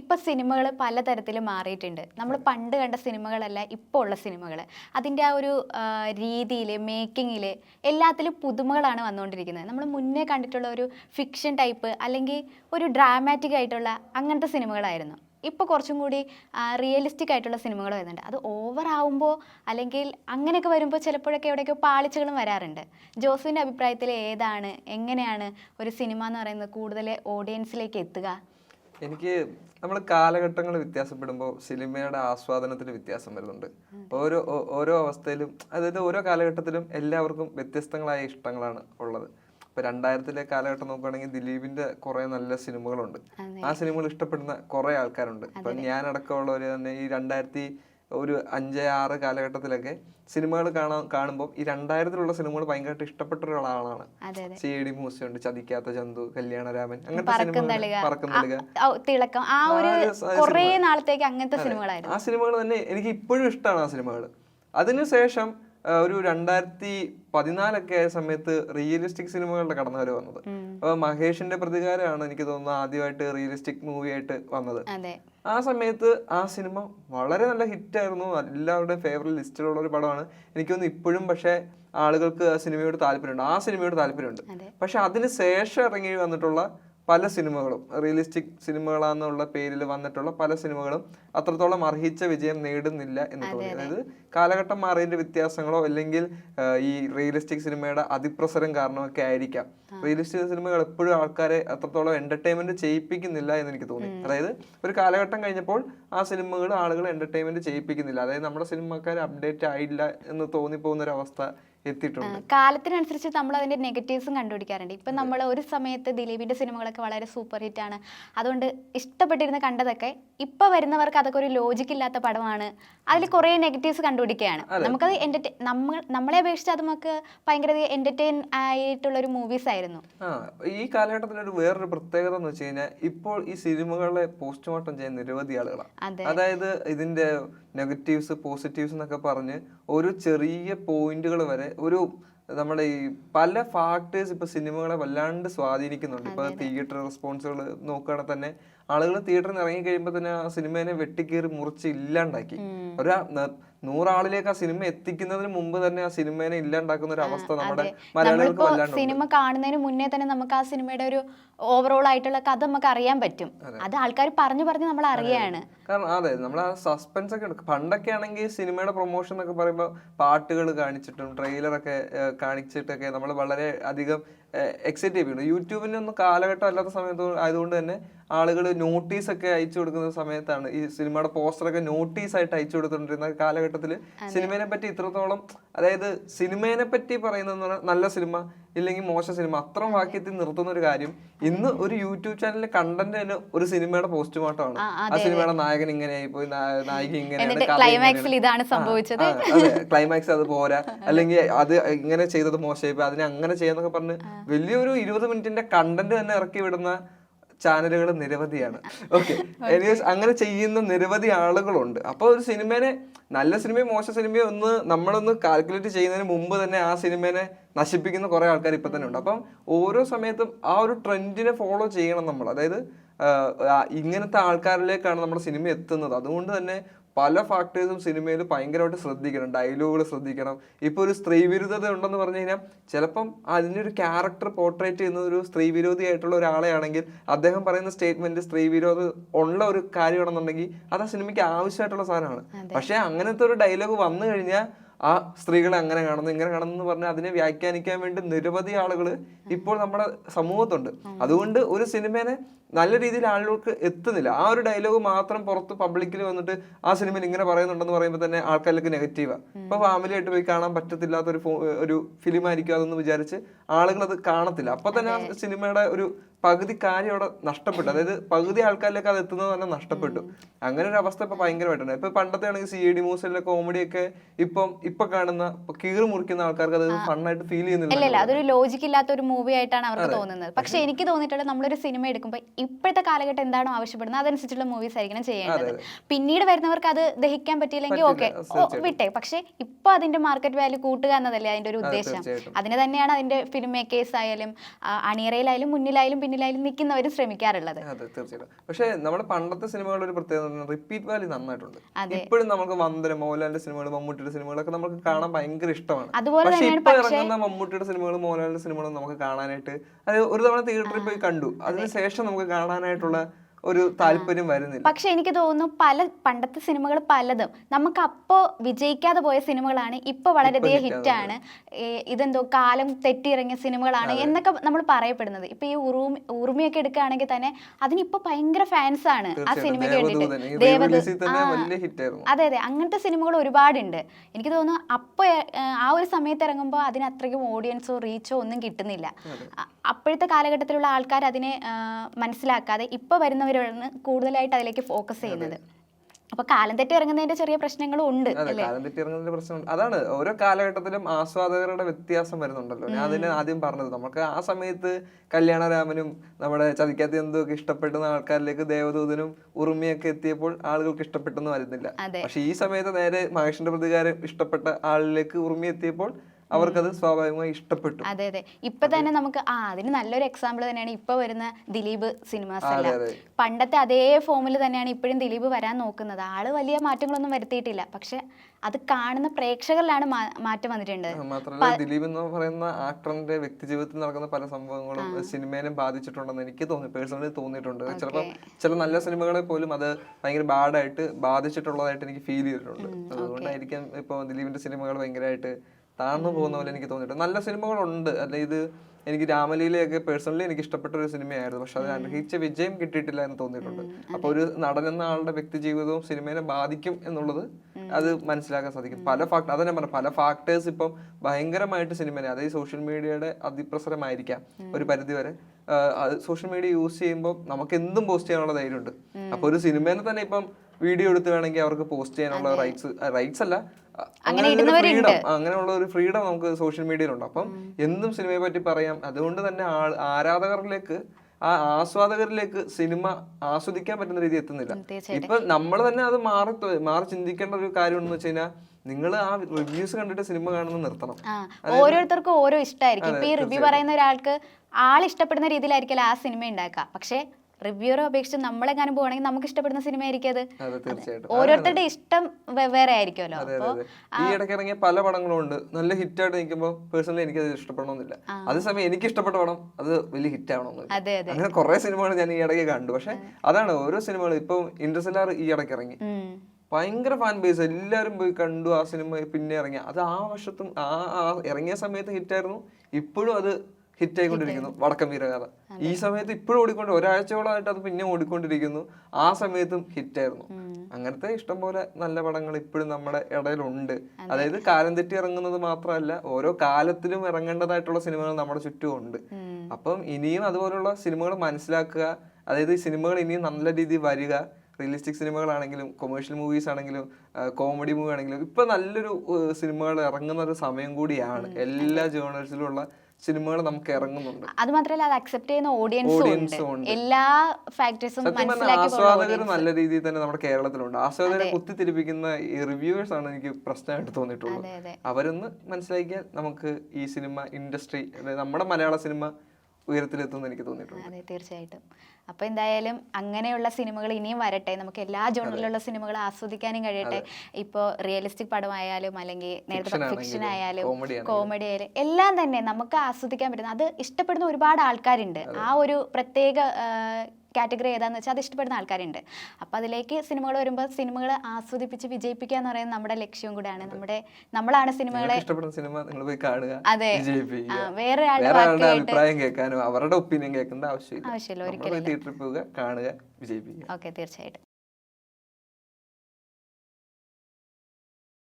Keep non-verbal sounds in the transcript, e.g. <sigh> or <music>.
ഇപ്പൊ സിനിമകൾ പലതരത്തിൽ മാറിയിട്ടുണ്ട്. നമ്മൾ പണ്ട് കണ്ട സിനിമകളല്ല ഇപ്പോൾ ഉള്ള സിനിമകൾ അതിന്റെ ആ ഒരു രീതിയിൽ മേക്കിങ്ങിൽ എല്ലാത്തിലും പുതുമകളാണ് വന്നുകൊണ്ടിരിക്കുന്നത് നമ്മൾ മുന്നേ കണ്ടിട്ടുള്ള ഒരു ഫിക്ഷൻ ടൈപ്പ് അല്ലെങ്കിൽ ഒരു ഡ്രാമാറ്റിക് ആയിട്ടുള്ള അങ്ങനത്തെ സിനിമകളായിരുന്നു. ഇപ്പോൾ കുറച്ചും കൂടി റിയലിസ്റ്റിക് ആയിട്ടുള്ള സിനിമകൾ വരുന്നുണ്ട്. അത് ഓവർ ആവുമ്പോൾ അല്ലെങ്കിൽ അങ്ങനെയൊക്കെ വരുമ്പോൾ ചിലപ്പോഴൊക്കെ എവിടെയൊക്കെ പാളിച്ചകളും വരാറുണ്ട്. ജോസിന്റെ അഭിപ്രായത്തിൽ ഏതാണ് എങ്ങനെയാണ് ഒരു സിനിമ എന്ന് പറയുന്നത് കൂടുതൽ ഓഡിയൻസിലേക്ക് എത്തുക? എനിക്ക് നമ്മൾ കാലഘട്ടങ്ങൾ വ്യത്യാസപ്പെടുമ്പോൾ സിനിമയുടെ ആസ്വാദനത്തിൽ വ്യത്യാസം വരുന്നുണ്ട്. ഓരോ ഓരോ അവസ്ഥയിലും അതായത് ഓരോ കാലഘട്ടത്തിലും എല്ലാവർക്കും വ്യത്യസ്തങ്ങളായ ഇഷ്ടങ്ങളാണ് ഉള്ളത്. ഇപ്പൊ രണ്ടായിരത്തിലെ കാലഘട്ടം നോക്കുകയാണെങ്കിൽ ദിലീപിന്റെ കുറെ നല്ല സിനിമകളുണ്ട്. ആ സിനിമകൾ ഇഷ്ടപ്പെടുന്ന കുറെ ആൾക്കാരുണ്ട്. ഇപ്പൊ ഞാൻ അടക്കമുള്ളവര് തന്നെ ഈ രണ്ടായിരത്തി ഒരു അഞ്ച് ആറ് കാലഘട്ടത്തിലൊക്കെ സിനിമകൾ കാണാൻ കാണുമ്പോൾ ഈ രണ്ടായിരത്തിലുള്ള സിനിമകൾ ഭയങ്കരമായിട്ട് ഇഷ്ടപ്പെട്ട ഒരാളാണ് സി ഡി മൂസിയുണ്ട് ചതിക്കാത്ത ചന്തു കല്യാണരാമൻ അങ്ങനത്തെ ആ, ഒരു കുറേ നാളത്തേക്ക് അങ്ങനത്തെ സിനിമകളായിരുന്നു. ആ സിനിമകൾ തന്നെ എനിക്ക് ഇപ്പോഴും ഇഷ്ടമാണ് ആ സിനിമകൾ. അതിനുശേഷം ഒരു രണ്ടായിരത്തി പതിനാലൊക്കെ ആയ സമയത്ത് റിയലിസ്റ്റിക് സിനിമകളുടെ കടന്നുവരവ് വന്നത്. അപ്പൊ മഹേഷിന്റെ പ്രതികാരമാണ് എനിക്ക് തോന്നുന്നത് ആദ്യമായിട്ട് റിയലിസ്റ്റിക് മൂവി ആയിട്ട് വന്നത് ആ സമയത്ത് ആ സിനിമ വളരെ നല്ല ഹിറ്റായിരുന്നു. എല്ലാവരുടെയും ഫേവറേറ്റ് ലിസ്റ്റിലുള്ള ഒരു പടമാണ്. എനിക്ക് തോന്നുന്നു ഇപ്പോഴും പക്ഷേ ആളുകൾക്ക് ആ സിനിമയോട് താല്പര്യമുണ്ട്. ആ സിനിമയോട് താല്പര്യമുണ്ട്. പക്ഷെ അതിന് ശേഷം ഇറങ്ങി വന്നിട്ടുള്ള പല സിനിമകളും റിയലിസ്റ്റിക് സിനിമകളാണെന്നുള്ള പേരിൽ വന്നിട്ടുള്ള പല സിനിമകളും അത്രത്തോളം അർഹിച്ച വിജയം നേടുന്നില്ല എന്ന് തോന്നി. അതായത് കാലഘട്ടം മാറിയതിന്റെ വ്യത്യാസങ്ങളോ അല്ലെങ്കിൽ ഈ റിയലിസ്റ്റിക് സിനിമയുടെ അതിപ്രസരം കാരണമൊക്കെ ആയിരിക്കാം. റിയലിസ്റ്റിക് സിനിമകൾ എപ്പോഴും ആൾക്കാരെ അത്രത്തോളം എന്റർടൈൻമെന്റ് ചെയ്യിപ്പിക്കുന്നില്ല എന്ന് എനിക്ക് തോന്നി. അതായത് ഒരു കാലഘട്ടം കഴിഞ്ഞപ്പോൾ ആ സിനിമകൾ ആളുകൾ എന്റർടൈൻമെന്റ് ചെയ്യിപ്പിക്കുന്നില്ല. അതായത് നമ്മുടെ സിനിമക്കാർ അപ്ഡേറ്റ് ആയില്ല എന്ന് തോന്നിപ്പോകുന്ന ഒരു അവസ്ഥ എത്തിയിട്ടുണ്ട്. കാലത്തിനനുസരിച്ച് നമ്മൾ അതിന്റെ നെഗറ്റീവ്സും കണ്ടുപിടിക്കാറുണ്ട്. ഇപ്പം നമ്മൾ ഒരു സമയത്ത് ദിലീപിന്റെ സിനിമകളൊക്കെ വളരെ സൂപ്പർ ഹിറ്റ് ആണ്. അതുകൊണ്ട് ഇഷ്ടപ്പെട്ടിരുന്ന കണ്ടതൊക്കെ ഇപ്പൊ വരുന്നവർക്ക് അതൊക്കെ ഒരു ലോജിക്ക് ഇല്ലാത്ത പടമാണ്. അതിൽ കുറേ നെഗറ്റീവ്സ് കണ്ടുപിടിക്കുകയാണ്. നമുക്കത് എന്റർടൈൻ നമ്മൾ നമ്മളെ അപേക്ഷിച്ച് അത് നമുക്ക് ഭയങ്കര എന്റർടൈൻ ആയിട്ടുള്ള ഒരു മൂവീസ് ആയിരുന്നു. ഈ കാലഘട്ടത്തിൽ ഒരു വേറൊരു പ്രത്യേകത എന്ന് വെച്ച് കഴിഞ്ഞാൽ ഇപ്പോൾ ഈ സിനിമകളെ പോസ്റ്റ്മോർട്ടം ചെയ്യുന്ന നിരവധി ആളുകളാണ്. അതായത് ഇതിന്റെ നെഗറ്റീവ്സ് പോസിറ്റീവ്സ് എന്നൊക്കെ പറഞ്ഞ് ഒരു ചെറിയ പോയിന്റുകൾ വരെ ഒരു നമ്മുടെ ഈ പല ഫാക്ടേഴ്സ് ഇപ്പൊ സിനിമകളെ വല്ലാണ്ട് സ്വാധീനിക്കുന്നുണ്ട്. ഇപ്പൊ തിയേറ്റർ റെസ്പോൺസുകൾ നോക്കുകയാണെങ്കിൽ തന്നെ ആളുകൾ തിയേറ്ററിൽ നിന്ന് ഇറങ്ങി കഴിയുമ്പോൾ തന്നെ ആ സിനിമേനെ വെട്ടിക്കേറി മുറിച്ച് ഇല്ലാണ്ടാക്കി. ഒരു നൂറാളിലേക്ക് ആ സിനിമ എത്തിക്കുന്നതിന് മുമ്പ് തന്നെ ആ സിനിമേനെ ഇല്ലാണ്ടാക്കുന്ന ഒരു അവസ്ഥ നമ്മുടെ മലയാളികൾക്ക് വല്ലാണ്ട് സിനിമ കാണുന്നതിന് മുന്നേ തന്നെ നമുക്ക് ആ സിനിമയുടെ ഒരു ഓവറോൾ ആയിട്ടുള്ള കഥ നമുക്ക് അറിയാൻ പറ്റും. അത്. ആൾക്കാർ പറഞ്ഞു പറഞ്ഞ് നമ്മൾ അറിയാണ്. കാരണം അതെ നമ്മൾ ആ സസ്പെൻസ് ഒക്കെ എടുക്കും. പണ്ടൊക്കെ ആണെങ്കിൽ സിനിമയുടെ പ്രൊമോഷൻ എന്നൊക്കെ പറയുമ്പോൾ പാട്ടുകൾ കാണിച്ചിട്ടും ട്രെയിലറൊക്കെ കാണിച്ചിട്ടൊക്കെ നമ്മൾ വളരെ അധികം എക്സൈറ്റ് ചെയ്യിപ്പിക്കുന്നു യൂട്യൂബിൽ ഒന്നും കാലഘട്ടം അല്ലാത്ത സമയത്ത് ആയതുകൊണ്ട് തന്നെ ആളുകൾ നോട്ടീസ് ഒക്കെ അയച്ചു കൊടുക്കുന്ന സമയത്താണ്. ഈ സിനിമയുടെ പോസ്റ്ററൊക്കെ നോട്ടീസ് ആയിട്ട് അയച്ചു കൊടുത്തോണ്ടിരുന്ന കാലഘട്ടത്തിൽ സിനിമയെ പറ്റി ഇത്രത്തോളം അതായത് സിനിമയെ പറ്റി പറയുന്ന നല്ല സിനിമ ഇല്ലെങ്കിൽ മോശം സിനിമ അത്രയും വാക്യത്തിൽ നിർത്തുന്ന ഒരു കാര്യം ഇന്ന് ഒരു യൂട്യൂബ് ചാനലിലെ കണ്ടന്റ് തന്നെ ഒരു സിനിമയുടെ പോസ്റ്റ്മോർട്ടമാണ് ആ, ആ സിനിമയുടെ നായകൻ ഇങ്ങനെയായി പോയി നായിക ഇങ്ങനെയാണ് ക്ലൈമാക്സിൽ ഇതാണ് സംഭവിച്ചത്. ക്ലൈമാക്സ് അത് പോരാ. <laughs> അല്ലെങ്കിൽ അത് ഇങ്ങനെ ചെയ്തത് മോശമായി. അതിനെ അങ്ങനെ ചെയ്യാന്നൊക്കെ പറഞ്ഞ് വലിയൊരു ഇരുപത് മിനിറ്റിന്റെ കണ്ടന്റ് തന്നെ ഇറക്കി വിടുന്ന ചാനലുകൾ നിരവധിയാണ്. <laughs> ഓക്കെ എനിവേസ് അങ്ങനെ ചെയ്യുന്ന നിരവധി ആളുകളുണ്ട്. അപ്പോൾ ഒരു സിനിമേനെ നല്ല സിനിമയും മോശം സിനിമയോ ഒന്ന് നമ്മളൊന്ന് കാൽക്കുലേറ്റ് ചെയ്യുന്നതിന് മുമ്പ് തന്നെ ആ സിനിമേനെ നശിപ്പിക്കുന്ന കുറേ ആൾക്കാർ ഇപ്പൊ തന്നെ ഉണ്ട്. അപ്പം ഓരോ സമയത്തും ആ ഒരു ട്രെൻഡിനെ ഫോളോ ചെയ്യണം നമ്മൾ. അതായത് ഇങ്ങനത്തെ ആൾക്കാരിലേക്കാണ് നമ്മുടെ സിനിമ എത്തുന്നത്. അതുകൊണ്ട് തന്നെ പല ഫാക്ടേഴ്സും സിനിമയിൽ ഭയങ്കരമായിട്ട് ശ്രദ്ധിക്കണം ഡയലോഗുകൾ ശ്രദ്ധിക്കണം. ഇപ്പോൾ ഒരു സ്ത്രീ വിരുദ്ധത ഉണ്ടെന്ന് പറഞ്ഞു കഴിഞ്ഞാൽ ചിലപ്പം അതിനൊരു ഒരു ക്യാരക്ടർ പോർട്രേറ്റ് ചെയ്യുന്ന ഒരു സ്ത്രീ വിരോധിയായിട്ടുള്ള ഒരാളെയാണെങ്കിൽ അദ്ദേഹം പറയുന്ന സ്റ്റേറ്റ്മെന്റ് സ്ത്രീ വിരോധ ഉള്ള ഒരു കാര്യമാണെന്നുണ്ടെങ്കിൽ അത് ആ സിനിമയ്ക്ക് ആവശ്യമായിട്ടുള്ള സാധനമാണ്. പക്ഷേ അങ്ങനത്തെ ഒരു ഡയലോഗ് വന്നു കഴിഞ്ഞാൽ ആ സ്ത്രീകളെ അങ്ങനെ കാണുന്നു ഇങ്ങനെ കാണുന്നു എന്ന് പറഞ്ഞാൽ അതിനെ വ്യാഖ്യാനിക്കാൻ വേണ്ടി നിരവധി ആളുകൾ ഇപ്പോൾ നമ്മുടെ സമൂഹത്തുണ്ട്. അതുകൊണ്ട് ഒരു സിനിമേനെ നല്ല രീതിയിൽ ആളുകൾക്ക് എത്തുന്നില്ല. ആ ഒരു ഡയലോഗ് മാത്രം പുറത്ത് പബ്ലിക്കിൽ വന്നിട്ട് ആ സിനിമയിൽ ഇങ്ങനെ പറയുന്നുണ്ടെന്ന് പറയുമ്പോൾ തന്നെ ആൾക്കാർക്ക് നെഗറ്റീവാ. ഇപ്പൊ ഫാമിലി ആയിട്ട് പോയി കാണാൻ പറ്റത്തില്ലാത്ത ഒരു ഒരു ഫിലിം ആയിരിക്കും അതെന്ന് വിചാരിച്ച് ആളുകൾ അത് കാണത്തില്ല. അപ്പൊ തന്നെ ആ സിനിമയുടെ ഒരു പകുതി കാര്യം അവിടെ നഷ്ടപ്പെട്ടു. അതായത് പകുതി ആൾക്കാരിലേക്ക് അത് എത്തുന്നത് തന്നെ നഷ്ടപ്പെട്ടു. അങ്ങനെ ഒരു അവസ്ഥ ഇപ്പൊ ഭയങ്കരമായിട്ടുണ്ട്. ഇപ്പൊ പണ്ടത്തെ ആണെങ്കിൽ സി ഡി മൂസിലെ കോമഡി ഒക്കെ ഇപ്പം ഇപ്പൊ കാണുന്ന കീറ് മുറിക്കുന്ന ആൾക്കാർക്ക് അത് ഫണ്ണായിട്ട് ഫീൽ ചെയ്യുന്നില്ല. അതൊരു ലോജിക്ക് ഇല്ലാത്ത ഒരു മൂവി ആയിട്ടാണ് അവർക്ക് തോന്നുന്നത്. പക്ഷെ എനിക്ക് തോന്നിയിട്ടുള്ളത് നമ്മളൊരു സിനിമ എടുക്കുമ്പോൾ ഇപ്പോഴത്തെ കാലഘട്ടം എന്താണോ ആവശ്യപ്പെടുന്നത് അതനുസരിച്ചുള്ള മൂവീസ് ആയിരിക്കണം ചെയ്യേണ്ടത്. പിന്നീട് വരുന്നവർക്ക് അത് ദഹിക്കാൻ പറ്റിയില്ലെങ്കിൽ ഓക്കെ. വിട്ടെ. പക്ഷെ ഇപ്പൊ അതിന്റെ മാർക്കറ്റ് വാല്യൂ കൂട്ടുക എന്നതല്ലേ അതിന്റെ ഒരു ഉദ്ദേശം. അതിനെ തന്നെയാണ് അതിന്റെ ഫിലിം മേക്കേഴ്സ് ആയാലും അണിയറയിലായാലും മുന്നിലായാലും മുന്നിലായാലും നിൽക്കുന്നവരും ശ്രമിക്കാറുള്ളത്. അതെ തീർച്ചയായിട്ടും. പക്ഷേ നമ്മുടെ പണ്ടത്തെ സിനിമകളുടെ ഒരു പ്രത്യേകത റിപ്പീറ്റ് വാല്യൂ നന്നായിട്ടുണ്ട്. ഇപ്പോഴും നമുക്ക് വന്ദന മോഹൻലാലിന്റെ സിനിമകൾ മമ്മൂട്ടിയുടെ സിനിമകളൊക്കെ നമുക്ക് കാണാൻ ഭയങ്കര ഇഷ്ടമാണ്. അതുപോലെ പക്ഷെ തന്നെയാണ് ഇപ്പൊ ഇറങ്ങുന്ന മമ്മൂട്ടിയുടെ സിനിമകളും മോഹൻലാലിന്റെ സിനിമകളും നമുക്ക് കാണാനായിട്ട് അത് ഒരു തവണ തിയേറ്ററിൽ പോയി കണ്ടു. അതിനുശേഷം നമുക്ക് കാണാനായിട്ടുള്ള ഒരു താല്പര്യം വരുന്നില്ല. പക്ഷെ എനിക്ക് തോന്നുന്നു പല പണ്ടത്തെ സിനിമകൾ പലതും. നമുക്ക് അപ്പോ വിജയിക്കാതെ പോയ സിനിമകളാണ് ഇപ്പൊ വളരെയധികം ആണ് ഇതെന്തോ കാലം തെറ്റിയിറങ്ങിയ സിനിമകളാണ് എന്നൊക്കെ നമ്മൾ പറയപ്പെടുന്നത്. ഇപ്പൊ ഈ ഉറുമി ഉറുമിയൊക്കെ എടുക്കുകയാണെങ്കിൽ തന്നെ അതിനിപ്പോ ഭയങ്കര ഫാൻസ് ആണ് ആ സിനിമ സിനിമയ്ക്ക് വേണ്ടിയിട്ട് അതെ അതെ. അങ്ങനത്തെ സിനിമകൾ ഒരുപാടുണ്ട്. എനിക്ക് തോന്നുന്നു അപ്പൊ ആ ഒരു സമയത്ത് ഇറങ്ങുമ്പോൾ അതിന് അത്രയ്ക്കും ഓഡിയൻസോ റീച്ചോ ഒന്നും കിട്ടുന്നില്ല. അപ്പോഴത്തെ കാലഘട്ടത്തിലുള്ള ആൾക്കാർ അതിനെ മനസ്സിലാക്കാതെ ഇപ്പൊ ഇപ്പോൾ വരുന്നവരാണ് കൂടുതലായിട്ട് അതിലേക്ക് ഫോക്കസ് ചെയ്യുന്നത്. അപ്പൊ കാലം തെറ്റി ഇറങ്ങുന്നതിന്റെ ചെറിയ പ്രശ്നങ്ങളും ഉണ്ട് കാലം തെറ്റി ഇറങ്ങുന്നതിന്റെ പ്രശ്നമുണ്ട് അതാണ് ഓരോ കാലഘട്ടത്തിലും ആസ്വാദകരുടെ വ്യത്യാസം വരുന്നുണ്ടല്ലോ. ഞാൻ അതിന് ആദ്യം പറഞ്ഞത് നമുക്ക് ആ സമയത്ത് കല്യാണരാമനും നമ്മുടെ ചതിക്കാത്ത എന്തോ ഒക്കെ ഇഷ്ടപ്പെടുന്ന ആൾക്കാരിലേക്ക് ദേവദൂതനും ഉറുമിയൊക്കെ എത്തിയപ്പോൾ ആളുകൾക്ക് ഇഷ്ടപ്പെട്ടെന്ന് വരുന്നില്ല. പക്ഷെ ഈ സമയത്ത് നേരെ മഹേഷിന്റെ പ്രതികാരം ഇഷ്ടപ്പെട്ട ആളിലേക്ക് ഉറുമി എത്തിയപ്പോൾ അവർക്കത് സ്വാഭാവികമായി ഇഷ്ടപ്പെട്ടു. അതെ അതെ. ഇപ്പൊ തന്നെ നമുക്ക് ആ അതിന് നല്ലൊരു എക്സാമ്പിൾ തന്നെയാണ് ഇപ്പൊ വരുന്ന ദിലീപ് സിനിമാസ് എല്ലാം പണ്ടത്തെ അതേ ഫോമിൽ തന്നെയാണ് ഇപ്പോഴും ദിലീപ് വരാൻ നോക്കുന്നത്. ആൾ വലിയ മാറ്റങ്ങളൊന്നും വരുത്തിയിട്ടില്ല. പക്ഷെ അത് കാണുന്ന പ്രേക്ഷകരിലാണ് മാറ്റം വന്നിട്ടുണ്ട്. മാത്രമല്ല ദിലീപ് എന്ന് പറയുന്ന ആക്ടറിന്റെ വ്യക്തി ജീവിതത്തിൽ നടക്കുന്ന പല സംഭവങ്ങളും സിനിമേനെ ബാധിച്ചിട്ടുണ്ടെന്ന് എനിക്ക് തോന്നി പേഴ്സണലി തോന്നിയിട്ടുണ്ട്. ചിലപ്പോൾ ചില നല്ല സിനിമകളെ പോലും അത് ഭയങ്കര ബാഡായിട്ട് ബാധിച്ചിട്ടുള്ളതായിട്ട് എനിക്ക് ഫീൽ ചെയ്തിട്ടുണ്ട്. അതുകൊണ്ടായിരിക്കാം ഇപ്പൊ ദിലീപിന്റെ സിനിമകൾ ഭയങ്കരമായിട്ട് താഴ്ന്നു പോകുന്ന പോലെ എനിക്ക് തോന്നിയിട്ടുണ്ട്. നല്ല സിനിമകളുണ്ട്. അല്ല ഇത് എനിക്ക് രാമലീലയൊക്കെ പേഴ്സണലി എനിക്ക് ഇഷ്ടപ്പെട്ട ഒരു സിനിമയായിരുന്നു. പക്ഷെ അത് അനുഗ്രഹിച്ച വിജയം കിട്ടിയിട്ടില്ല എന്ന് തോന്നിയിട്ടുണ്ട്. അപ്പൊ ഒരു നടൻ എന്ന ആളുടെ വ്യക്തി ജീവിതവും സിനിമയെ ബാധിക്കും എന്നുള്ളത് അത് മനസ്സിലാക്കാൻ സാധിക്കും. പല ഫാക്ട് അതന്നെ പറഞ്ഞു പല ഫാക്ടേഴ്സ് ഇപ്പം ഭയങ്കരമായിട്ട് സിനിമനെ അതായത് സോഷ്യൽ മീഡിയയുടെ അതിപ്രസരമായിരിക്കാം ഒരു പരിധി വരെ സോഷ്യൽ മീഡിയ യൂസ് ചെയ്യുമ്പോൾ നമുക്ക് എന്തും പോസ്റ്റ് ചെയ്യാനുള്ള ധൈര്യമുണ്ട്. അപ്പൊ ഒരു സിനിമേനെ തന്നെ ഇപ്പം വീഡിയോ എടുത്ത് വേണമെങ്കിൽ അവർക്ക് പോസ്റ്റ് ചെയ്യാനുള്ള റൈറ്റ്സ് റൈറ്റ്സ് അല്ല. അങ്ങനെയുള്ള ഒരു ഫ്രീഡം നമുക്ക് സോഷ്യൽ മീഡിയയിലുണ്ട് അപ്പം എന്തും സിനിമയെ പറ്റി പറയാം. അതുകൊണ്ട് തന്നെ ആരാധകരിലേക്ക് ആ ആസ്വാദകരിലേക്ക് സിനിമ ആസ്വദിക്കാൻ പറ്റുന്ന രീതി എത്തുന്നില്ല. ഇപ്പൊ നമ്മൾ തന്നെ അത് മാറി മാറി ചിന്തിക്കേണ്ട ഒരു കാര്യം എന്ന് വെച്ച് കഴിഞ്ഞാൽ നിങ്ങൾ ആ റിവ്യൂസ് കണ്ടിട്ട് സിനിമ കാണുന്നത് നിർത്തണം. ഓരോരുത്തർക്കും ഓരോ ഇഷ്ടമായിരിക്കും ഇപ്പൊ ഈ റിവ്യൂ പറയുന്ന ഒരാൾക്ക് ആൾ ഇഷ്ടപ്പെടുന്ന രീതിയിലായിരിക്കും ആ സിനിമ ഉണ്ടാക്കുക. പക്ഷെ റിവ്യൂറെ അപേക്ഷിച്ച് നമ്മളെങ്ങാനും പോകണമെങ്കിൽ നമുക്ക് ഇഷ്ടപ്പെടുന്ന സിനിമ ആയിരിക്കും അത് ഓരോരുത്തരുടെ ഇഷ്ടം വേറെ ആയിരിക്കുമല്ലോ ഈ ഇടയ്ക്ക് ഇറങ്ങിയ പല പടങ്ങളും ഉണ്ട് നല്ല ഹിറ്റ് ആയിട്ട് നിൽക്കുമ്പോൾ പേഴ്സണലി എനിക്ക് അത് ഇഷ്ടപ്പെടണമെന്നില്ല അതേസമയം എനിക്ക് ഇഷ്ടപ്പെട്ട പടം അത് വലിയ ഹിറ്റ് ആവണമെന്നില്ല അതെ. അങ്ങനെ കുറെ സിനിമകൾ ഞാൻ ഈ ഇടയ്ക്ക് കണ്ടു. പക്ഷെ അതാണ് ഓരോ സിനിമകളും ഇപ്പം ഇന്റർസെല്ലാർ ഈ ഇടയ്ക്ക് ഇറങ്ങി. ഭയങ്കര ഫാൻ ബേസ് എല്ലാവരും പോയി കണ്ടു ആ സിനിമ പിന്നെ ഇറങ്ങി. അത് ആ വർഷത്തും ആ ആ ഇറങ്ങിയ സമയത്ത് ഹിറ്റായിരുന്നു. ഇപ്പോഴും അത് ഹിറ്റ് ആയിക്കൊണ്ടിരിക്കുന്നു വടക്കം വീരകഥ ഈ സമയത്ത് ഇപ്പോഴും ഓടിക്കൊണ്ട് ഒരാഴ്ചയോളമായിട്ട് അത് പിന്നെ ഓടിക്കൊണ്ടിരിക്കുന്നു. ആ സമയത്തും ഹിറ്റ് ആയിരുന്നു അങ്ങനത്തെ ഇഷ്ടംപോലെ നല്ല പടങ്ങൾ ഇപ്പോഴും നമ്മുടെ ഇടയിലുണ്ട്. അതായത് കാലം തെറ്റി ഇറങ്ങുന്നത് മാത്രമല്ല ഓരോ കാലത്തിലും ഇറങ്ങേണ്ടതായിട്ടുള്ള സിനിമകൾ നമ്മുടെ ചുറ്റും ഉണ്ട്. അപ്പം ഇനിയും അതുപോലുള്ള സിനിമകൾ മനസ്സിലാക്കുക അതായത് ഈ സിനിമകൾ ഇനിയും നല്ല രീതിയിൽ വരിക റിയലിസ്റ്റിക് സിനിമകളാണെങ്കിലും കൊമേഴ്ഷ്യൽ മൂവീസ് ആണെങ്കിലും കോമഡി മൂവി ആണെങ്കിലും ഇപ്പൊ നല്ലൊരു സിനിമകൾ ഇറങ്ങുന്ന ഒരു സമയം കൂടിയാണ്. എല്ലാ ജേണൽസിലുള്ള സിനിമകൾ നമുക്ക് ഇറങ്ങുന്നുണ്ട്. അത് മാത്രമല്ല അത് അക്സെപ്റ്റ് ചെയ്യുന്ന ഓഡിയൻസും ഉണ്ട്. എല്ലാ ഫാക്ടേഴ്സും ആസ്വാദകർ നല്ല രീതിയിൽ തന്നെ നമ്മുടെ കേരളത്തിലുണ്ട്. ആസ്വാദകരെ കുത്തിത്തിരിപ്പിക്കുന്ന ഈ റിവ്യൂവേഴ്സ് ആണ് എനിക്ക് പ്രശ്നമായിട്ട് തോന്നിയിട്ടുള്ളത്. അവരൊന്ന് മനസ്സിലാക്കിയാൽ നമുക്ക് ഈ സിനിമ ഇൻഡസ്ട്രി അതായത് നമ്മുടെ മലയാള സിനിമ ഉയരത്തിലെത്തുമെന്ന് എനിക്ക് തോന്നിയിട്ടുണ്ട്. അതെ തീർച്ചയായിട്ടും. അപ്പോൾ എന്തായാലും അങ്ങനെയുള്ള സിനിമകൾ ഇനിയും വരട്ടെ. നമുക്ക് എല്ലാ ജോണറിലുള്ള സിനിമകൾ ആസ്വദിക്കാനും കഴിയട്ടെ. ഇപ്പോൾ റിയലിസ്റ്റിക് പടമായാലും അല്ലെങ്കിൽ നേരത്തെ ഫിക്ഷൻ ആയാലും കോമഡി ആയാലും എല്ലാം തന്നെ നമുക്ക് ആസ്വദിക്കാൻ പറ്റുന്ന അത് ഇഷ്ടപ്പെടുന്ന ഒരുപാട് ആൾക്കാരുണ്ട്. ആ ഒരു പ്രത്യേക കാറ്റഗറി ഏതാണെന്ന് വെച്ചാൽ അത് ഇഷ്ടപ്പെടുന്ന ആൾക്കാരുണ്ട്. അപ്പോൾ അതിലേക്ക് സിനിമകൾ വരുമ്പോൾ സിനിമകൾ ആസ്വദിപ്പിച്ച് വിജയിപ്പിക്കുക എന്ന് പറയുന്നത് നമ്മുടെ ലക്ഷ്യവും കൂടെയാണ്. നമ്മുടെ നമ്മളാണ് സിനിമകളെ ഇഷ്ടപ്പെടുന്ന സിനിമ നിങ്ങൾ പോയി കാണുക അതെ. വേറെ ആളുടെ അഭിപ്രായം കേൾക്കാനും അവരുടെ ഒപ്പീനിയൻ കേൾക്കേണ്ട ആവശ്യമില്ല. ആവശ്യമില്ല നമ്മൾ തിയേറ്ററിൽ പോവുക കാണുക വിജയിപ്പിക്കുക. ഓക്കെ തീർച്ചയായിട്ടും.